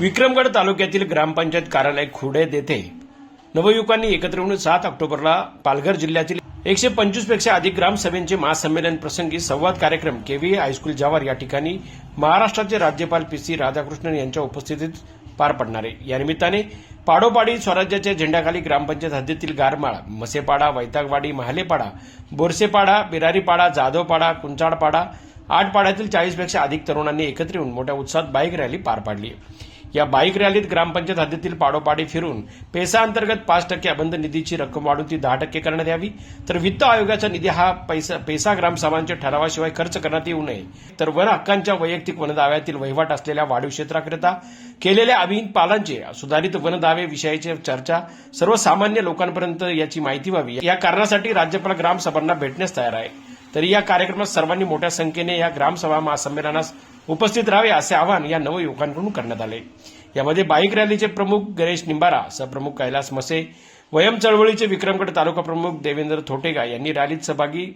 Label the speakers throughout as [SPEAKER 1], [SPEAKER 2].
[SPEAKER 1] विक्रमगड तालुक्यातील ग्रामपंचायत कार्यालय खुडे येथे नवयुवकांनी एकत्र येऊन सात ऑक्टोबरला पालघर जिल्ह्यातील एकशे पंचवीसपेक्षा अधिक ग्रामसभेंचे महासंमेलन प्रसंगी संवाद कार्यक्रम केव्ही हायस्कूल जावर या ठिकाणी महाराष्ट्राचे राज्यपाल पी सी राधाकृष्णन यांच्या उपस्थितीत पार पडणार. आहे या निमित्ताने पाडोपाडी स्वराज्याच्या झेंड्याखाली ग्रामपंचायत हद्दीतील गारमाळ मसेपाडा वैतागवाडी महालेपाडा बोरसेपाडा बिरारीपाडा जाधवपाडा कुंचाडपाडा आठ पाड्यातील चाळीसपेक्षा अधिक तरुणांनी एकत्र येऊन मोठ्या उत्साहात बाईक रॅली पार पाडली या बाईक रॅलीत ग्रामपंचायत हद्दीतील पाडोपाडी फिरून पेसा अंतर्गत पाच टक्के अबंध निधीची रक्कम वाढून ती दहा टक्के करण्यात यावी. तर वित्त आयोगाचा निधी हा पैसा पेसा ग्रामसभांच्या ठरावाशिवाय खर्च करण्यात येऊ नये. तर वन हक्कांच्या वैयक्तिक वनदाव्यातील वहिवाट असलेल्या वाढीव क्षेत्राकरिता केलेल्या अभिन पालांचे सुधारित वनदावे विषयाची चर्चा सर्वसामान्य लोकांपर्यंत याची माहिती व्हावी. या कारणासाठी राज्यपाल ग्रामसभांना भेटण्यास तयार आहे. तरी या कार्यक्रमात सर्वांनी मोठ्या संख्येने या ग्रामसभा महासंमेलनास उपस्थित राहावे असे आवाहन या नवयुवकांकडून करण्यात आले. यामध्ये बाईक रॅलीचे प्रमुख गणेश निंबारा सहप्रमुख कैलास मसे वयम चळवळीचे विक्रमगड तालुका प्रमुख देवेंद्र थोटेगा यांनी रॅलीत सहभागी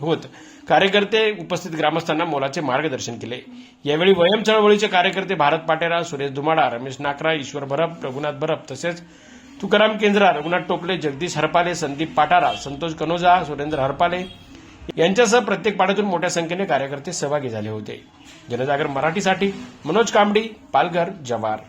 [SPEAKER 1] होत कार्यकर्ते उपस्थित ग्रामस्थांना मोलाचे मार्गदर्शन केले. यावेळी वयम चळवळीचे कार्यकर्ते भारत पाटेरा सुरेश दुमाडा रमेश नाकरा ईश्वर भरप रघुनाथ भरप तसेच तुकाराम केंद्रा रघुनाथ टोपले जगदीश हरपाले संदीप पाटारा संतोष कनोजा सुरेंद्र हरपाले यांच्यासह प्रत्येक पाड्यातून मोठ्या संख्येने कार्यकर्ते सहभागी झाले होते. जनजागर मराठीसाठी मनोज कांबडी पालघर जवार